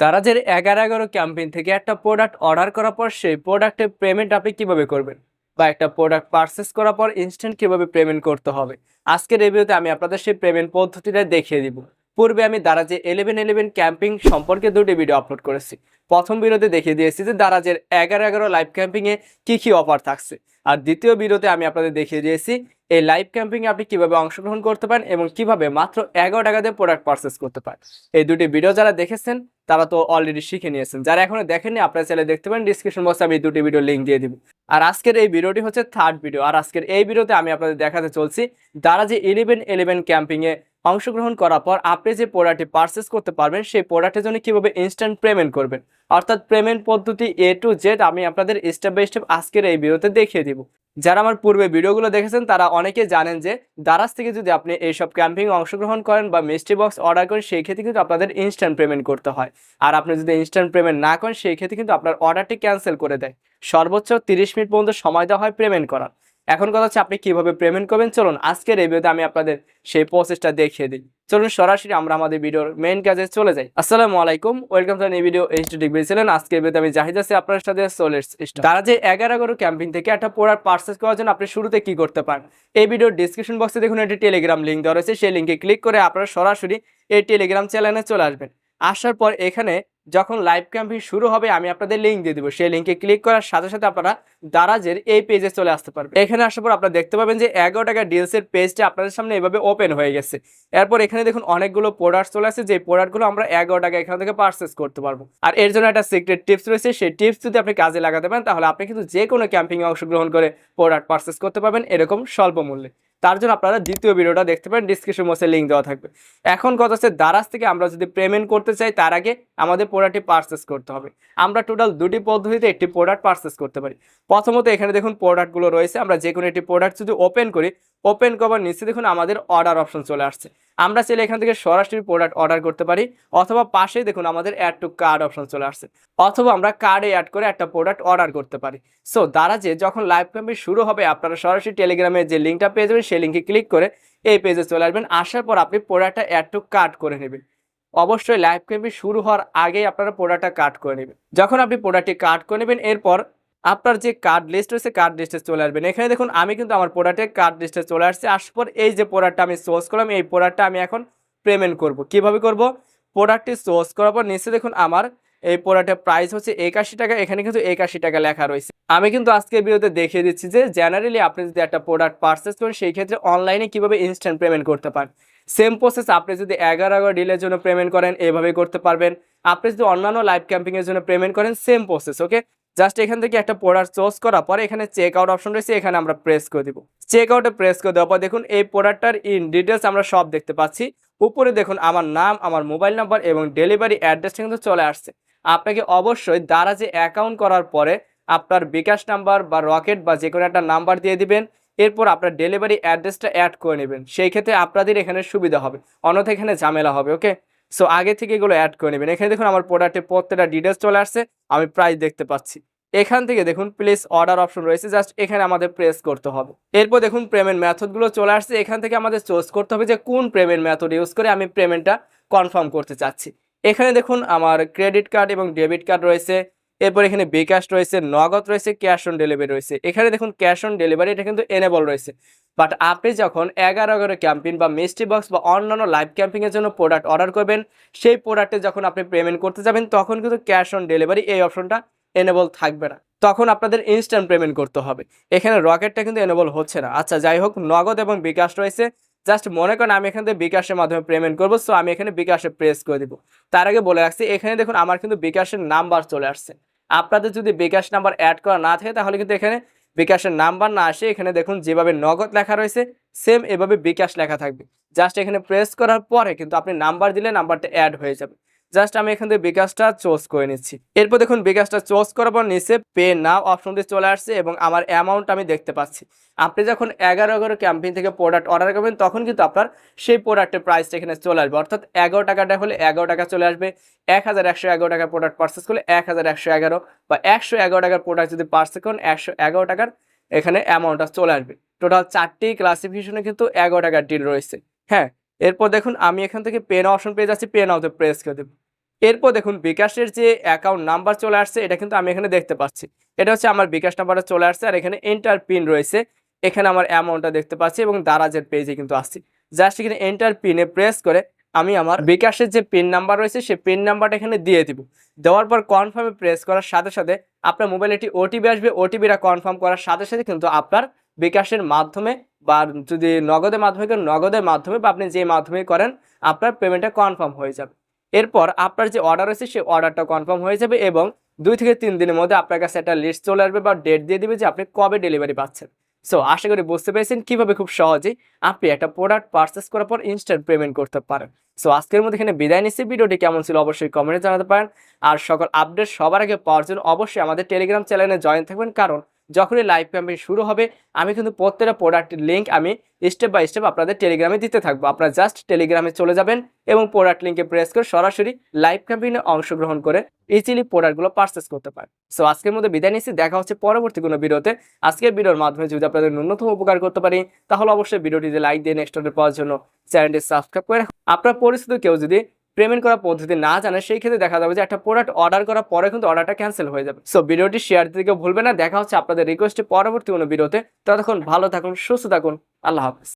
দারাজের এগারো এগারো ক্যাম্পেইন থেকে একটা প্রোডাক্ট অর্ডার করার পর সেই প্রোডাক্টের পেমেন্ট আপনি কীভাবে করবেন? বা একটা প্রোডাক্ট পারচেস করার পর ইনস্ট্যান্ট কীভাবে পেমেন্ট করতে হবে? আজকের রিভিউতে আমি আপনাদের সেই পেমেন্ট পদ্ধতিটা দেখিয়ে দিব। পূর্বে আমি দারাজে ইলেভেন ইলেভেন ক্যাম্পিং সম্পর্কে দুটি ভিডিও আপলোড করেছি। প্রথম ভিডিওতে দেখিয়ে দিয়েছি যে দারাজের এগারো এগারো লাইভ ক্যাম্পিংয়ে কী কী অফার থাকছে। আর দ্বিতীয় ভিডিওতে আমি আপনাদের দেখিয়ে দিয়েছি এই লাইভ ক্যাম্পিংয়ে আপনি কীভাবে অংশগ্রহণ করতে পারেন এবং কীভাবে মাত্র এগারো টাকাতে প্রোডাক্ট পারচেস করতে পারেন। এই দুটি ভিডিও যারা দেখেছেন, তারা তো অলরেডি শিখে নিয়েছেন। যারা এখনও দেখেননি, আপনারা চাইলে দেখতে পারেন ডিসক্রিপশন বক্সে আমি দুটি ভিডিও লিঙ্ক দিয়ে দিব। আর আজকের এই ভিডিওটি হচ্ছে থার্ড ভিডিও আর আজকের এই ভিডিওতে আমি আপনাদের দেখাতে চলছি যে ইলেভেন ইলেভেন ক্যাম্পিংয়ে অংশগ্রহণ করার পর আপনি যে প্রোডাক্টটি পারচেস করতে পারবেন, সেই প্রোডাক্টের জন্য কীভাবে ইনস্ট্যান্ট পেমেন্ট করবেন? অর্থাৎ পেমেন্ট পদ্ধতি এ টু জেড আমি আপনাদের স্টেপ বাই স্টেপ আজকের এই ভিডিওতে দেখিয়ে দিব। যারা আমার পূর্বে ভিডিওগুলো দেখেছেন, তারা অনেকে জানেন যে দারাজ থেকে যদি আপনি এইসব ক্যাম্পিং অংশগ্রহণ করেন বা মিষ্টি বক্স অর্ডার করেন, সেই ক্ষেত্রে কিন্তু আপনাদের ইনস্ট্যান্ট পেমেন্ট করতে হয়। আর আপনি যদি ইনস্ট্যান্ট পেমেন্ট না করেন, সেই ক্ষেত্রে কিন্তু আপনার অর্ডারটি ক্যান্সেল করে দেয়। সর্বোচ্চ তিরিশ মিনিট পর্যন্ত সময় দেওয়া হয় পেমেন্ট করার। এখন কথা হচ্ছে আপনি কীভাবে পেমেন্ট করবেন? চলুন, আজকের এই ভিডিওতে আমি আপনাদের সেই প্রসেসটা দেখিয়ে দিই। চলুন, সরাসরি আমরা আমাদের ভিডিওর মেইন কাজে চলে যাই। আসসালামু আলাইকুম ওয়েলকাম টু এই ভিডিও এইচ ডি ডিগ্রি ছিলেন। আজকের ভিডিওতে আমি জাহিদ আছি আপনার সাথে সোলেটস তারা যে এগারো এগারো ক্যাম্পিং থেকে একটা প্রোডাক্ট পার্সেস করার জন্য আপনি শুরুতে কি করতে পারেন? এই ভিডিওর ডিসক্রিপশন বক্সে দেখুন একটি টেলিগ্রাম লিঙ্ক দেওয়া রয়েছে। সেই লিঙ্কে ক্লিক করে আপনারা সরাসরি এই টেলিগ্রাম চ্যানেলে চলে আসবেন। আসার পর এখানে যখন লাইভ ক্যাম্পিং শুরু হবে, আমি আপনাদের লিঙ্ক দিয়ে দিব। সেই লিঙ্কে ক্লিক করার সাথে সাথে আপনারা দারাজের এই পেজে চলে আসতে পারবেন। এখানে আসার পর আপনারা দেখতে পাবেন যে এগারো টাকা ডিলসের পেজটা আপনাদের সামনে এভাবে ওপেন হয়ে গেছে। এরপর এখানে দেখুন অনেকগুলো প্রোডাক্ট চলে আসছে যে প্রোডাক্টগুলো আমরা এগারো টাকা এখান থেকে পারচেস করতে পারব। আর এর জন্য একটা সিক্রেট টিপস রয়েছে, সেই টিপস যদি আপনি কাজে লাগাতে পারেন, তাহলে আপনি কিন্তু যে কোনো ক্যাম্পিংয়ে অংশগ্রহণ করে প্রোডাক্ট পারচেস করতে পারবেন, এরকম স্বল্প মূল্যে। তার জন্য আপনারা দ্বিতীয় ভিডিওটা দেখতে পারেন ডিসক্রিপশন বক্সে লিঙ্ক দেওয়া থাকবে। এখন কথা হচ্ছে দারাজ থেকে আমরা যদি পেমেন্ট করতে চাই, তার আগে আমাদের প্রোডাক্টটি পারচেস করতে হবে। আমরা টোটাল দুটি পদ্ধতিতে একটি প্রোডাক্ট পারচেস করতে পারি। প্রথমত এখানে দেখুন প্রোডাক্টগুলো রয়েছে, আমরা যে কোনো একটি প্রোডাক্ট যদি ওপেন করি ওপেন করবার নিচে দেখুন আমাদের অর্ডার অপশন চলে আসছে। আমরা চাইলে এখান থেকে সরাসরি প্রোডাক্ট অর্ডার করতে পারি, অথবা পাশেই দেখুন আমাদের অ্যাড টু কার্ড অপশন চলে আসছে, অথবা আমরা কার্ডে অ্যাড করে একটা প্রোডাক্ট অর্ডার করতে পারি। সো দারাজে যখন লাইভ ক্যাম্পে শুরু হবে, আপনারা সরাসরি টেলিগ্রামে যে লিঙ্কটা পেয়ে যাবেন, সেই লিঙ্কে ক্লিক করে এই পেজে চলে আসবেন। আসার পর আপনি প্রোডাক্টটা অ্যাড টু কার্ড করে নেবেন। অবশ্যই লাইভ ক্যাম্পে শুরু হওয়ার আগেই আপনারা প্রোডাক্টটা কাট করে নেবেন। যখন আপনি প্রোডাক্টটি কাট করে নেবেন, এরপর আপনার যে কার্ড লিস্ট রয়েছে কার্ড লিস্টে চলে আসবেন। এখানে দেখুন, আমি কিন্তু আমার প্রোডাক্টের কার্ড লিস্টে চলে আসছে। আসার পর এই যে প্রোডাক্টটা আমি সোর্স করলাম, এই প্রোডাক্টটা আমি এখন পেমেন্ট করব। কীভাবে করব? প্রোডাক্টটি সোর্স করার পর নিচে দেখুন, আমার এই প্রোডাক্টের প্রাইস হচ্ছে একাশি টাকা। এখানে কিন্তু একাশি টাকা লেখা রয়েছে। আমি কিন্তু আজকের ভিডিওতে দেখিয়ে দিচ্ছি যে জেনারেলি আপনি যদি একটা প্রোডাক্ট পারচেস করেন, সেই ক্ষেত্রে অনলাইনে কীভাবে ইনস্ট্যান্ট পেমেন্ট করতে পারেন? সেম প্রসেস আপনি যদি এগারো এগারো ডিলের জন্য পেমেন্ট করেন এভাবে করতে পারবেন। আপনি যদি অন্যান্য লাইভ ক্যাম্পিংয়ের জন্য পেমেন্ট করেন সেম প্রসেস ওকে জাস্ট এখান থেকে একটা প্রোডাক্ট চোজ করার পরে এখানে চেক আউট অপশন রয়েছে, এখানে আমরা প্রেস করে দিব। চেক আউটে প্রেস করে দেওয়ার পর দেখুন, এই প্রোডাক্টটার ইন ডিটেলস আমরা সব দেখতে পাচ্ছি। উপরে দেখুন, আমার নাম, আমার মোবাইল নাম্বার এবং ডেলিভারি অ্যাড্রেসটা কিন্তু চলে আসছে। আপনাকে অবশ্যই দ্বারা যে অ্যাকাউন্ট করার পরে আপনার বিকাশ নাম্বার বা রকেট বা যে কোনো একটা নাম্বার দিয়ে দিবেন, এরপর আপনার ডেলিভারি অ্যাড্রেসটা অ্যাড করে নেবেন। সেই ক্ষেত্রে আপনাদের এখানে সুবিধা হবে। অন্যথা এখানে ঝামেলা হবে ওকে সো আগে থেকে এগুলো অ্যাড করে নেবেন। এখানে দেখুন আমার প্রোডাক্টে প্রত্যেকটা ডিটেলস চলে আসছে, আমি প্রাইস দেখতে পাচ্ছি। এখান থেকে দেখুন প্লেস অর্ডার অপশন রয়েছে জাস্ট এখানে আমাদের প্রেস করতে হবে। এরপর দেখুন পেমেন্ট মেথডগুলো চলে আসছে, এখান থেকে আমাদের চোজ করতে হবে যে কোন পেমেন্ট মেথড ইউজ করে আমি পেমেন্টটা কনফার্ম করতে চাচ্ছি। এখানে দেখুন আমার ক্রেডিট কার্ড এবং ডেবিট কার্ড রয়েছে এরপর এখানে বিকাশ রয়েছে, নগদ রয়েছে ক্যাশ অন ডেলিভারি রয়েছে। এখানে দেখুন ক্যাশ অন ডেলিভারি এটা কিন্তু এনেবল রয়েছে। বাট আপনি যখন এগারো এগারো ক্যাম্পিং বা মিস্ট্রি বক্স বা অন্যান্য লাইভ ক্যাম্পিংয়ের জন্য প্রোডাক্ট অর্ডার করবেন, সেই প্রোডাক্টে যখন আপনি পেমেন্ট করতে যাবেন, তখন কিন্তু ক্যাশ অন ডেলিভারি এই অপশনটা এনেবল থাকবে না। তখন আপনাদের ইনস্ট্যান্ট পেমেন্ট করতে হবে। এখানে রকেটটা কিন্তু এনেবল হচ্ছে না। আচ্ছা যাই হোক, নগদ এবং বিকাশ রয়েছে জাস্ট মনে করেন আমি এখান থেকে বিকাশের মাধ্যমে পেমেন্ট করব সো আমি এখানে বিকাশে প্রেস করে দিব। তার আগে বলে রাখছি, এখানে দেখুন আমার কিন্তু বিকাশের নাম্বার চলে আসছে। আপনাদের যদি বিকাশ নাম্বার অ্যাড করা না থাকে, তাহলে কিন্তু এখানে বিকাশের নাম্বার না আসে। এখানে দেখুন যেভাবে নগদ লেখা রয়েছে সেম এভাবে বিকাশ লেখা থাকবে। জাস্ট এখানে প্রেস করার পরে কিন্তু আপনি নাম্বার দিলে নাম্বারটা অ্যাড হয়ে যাবে। জাস্ট আমি এখান থেকে বিকাশটা চোজ করে নিচ্ছি। এরপর দেখুন বিকাশটা চোজ করার পর নিচে পে নাও অপশনটি চলে আসছে এবং আমার অ্যামাউন্ট আমি দেখতে পাচ্ছি। আপনি যখন এগারো এগারো ক্যাম্পেইন থেকে প্রোডাক্ট অর্ডার করবেন, তখন কিন্তু আপনার সেই প্রোডাক্টের প্রাইসটা এখানে চলে আসবে। অর্থাৎ এগারো টাকাটা হলে এগারো টাকা চলে আসবে। এক হাজার একশো এগারো টাকার প্রোডাক্ট পার্সেস করলে এক হাজার একশো এগারো বা একশো এগারো টাকার প্রোডাক্ট যদি পার্সেস করেন, একশো এগারো টাকার এখানে অ্যামাউন্টটা চলে আসবে। টোটাল চারটি ক্লাসিফিকেশনে কিন্তু এগারো টাকার ডিল রয়েছে। হ্যাঁ এরপর দেখুন, আমি এখান থেকে পেন অপশন পেয়ে যাচ্ছি। পেন আউতে প্রেস করে দেবো। এরপর দেখুন, বিকাশের যে অ্যাকাউন্ট নাম্বার চলে আসছে, এটা কিন্তু আমি এখানে দেখতে পাচ্ছি। এটা হচ্ছে আমার বিকাশ নাম্বারটা চলে আসছে, আর এখানে এন্টার পিন রয়েছে। এখানে আমার অ্যামাউন্টটা দেখতে পাচ্ছি এবং দারাজের পেজে কিন্তু আসছি। জাস্ট এখানে এন্টার পিনে প্রেস করে আমি আমার বিকাশের যে পিন নাম্বার রয়েছে সেই পিন নাম্বারটা এখানে দিয়ে দিব। দেওয়ার পর কনফার্মে প্রেস করার সাথে সাথে আপনার মোবাইলে একটি ওটিপি আসবে ওটিপিটা কনফার্ম করার সাথে সাথে কিন্তু আপনার বিকাশের মাধ্যমে বা যদি নগদের মাধ্যমে নগদের মাধ্যমে বা আপনি যে মাধ্যমে করেন, আপনার পেমেন্টটা কনফার্ম হয়ে যাবে। এরপর আপনার যে অর্ডার রয়েছে, সেই অর্ডারটা কনফার্ম হয়ে যাবে এবং দুই থেকে তিন দিনের মধ্যে আপনার কাছে একটা লিস্ট চলে আসবে বা ডেট দিয়ে দিবে যে আপনি কবে ডেলিভারি পাচ্ছেন। সো আশা করি বুঝতে পেরেছেন কীভাবে খুব সহজেই আপনি একটা প্রোডাক্ট পারচেস করার পর ইনস্ট্যান্ট পেমেন্ট করতে পারেন। সো আজকের মধ্যে এখানে বিদায় নিচ্ছি। ভিডিওটি কেমন ছিল অবশ্যই কমেন্টে জানাতে পারেন। আর সকল আপডেট সবার আগে পাওয়ার জন্য অবশ্যই আমাদের টেলিগ্রাম চ্যানেলে জয়েন থাকবেন। কারণ যখনই লাইভ ক্যাম্পেইন শুরু হবে, আমি কিন্তু প্রত্যেকটা প্রোডাক্টের লিঙ্ক আমি স্টেপ বাই স্টেপ আপনাদের টেলিগ্রামে দিতে থাকব। আপনারা জাস্ট টেলিগ্রামে চলে যাবেন এবং প্রোডাক্ট লিঙ্কে প্রেস করে সরাসরি লাইভ ক্যাম্পেইনে অংশগ্রহণ করে ইজিলি প্রোডাক্টগুলো পারচেস করতে পারেন। সো আজকের মধ্যে বিদায় নিচ্ছি। দেখা হচ্ছে পরবর্তী কোনো ভিডিওতে। আজকের ভিডিওর মাধ্যমে যদি আপনাদের ন্যূনতম উপকার করতে পারি, তাহলে অবশ্যই ভিডিওটিতে লাইক দিয়ে নেক্সট অর্ডার পাওয়ার জন্য চ্যানেলটি সাবস্ক্রাইব করে আপনার পরিচিত কেউ যদি পেমেন্ট করার পদ্ধতি না জানে, সেই ক্ষেত্রে দেখা যাবে যে একটা প্রোডাক্ট অর্ডার করার পরে কিন্তু অর্ডারটা ক্যান্সেল হয়ে যাবে। সো ভিডিওটি শেয়ার দিতে ভুলবে না। দেখা হচ্ছে আপনাদের রিকোয়েস্টে পরবর্তী কোনো ভিডিওতে ততক্ষণ ভালো থাকুন, সুস্থ থাকুন। আল্লাহ হাফিজ।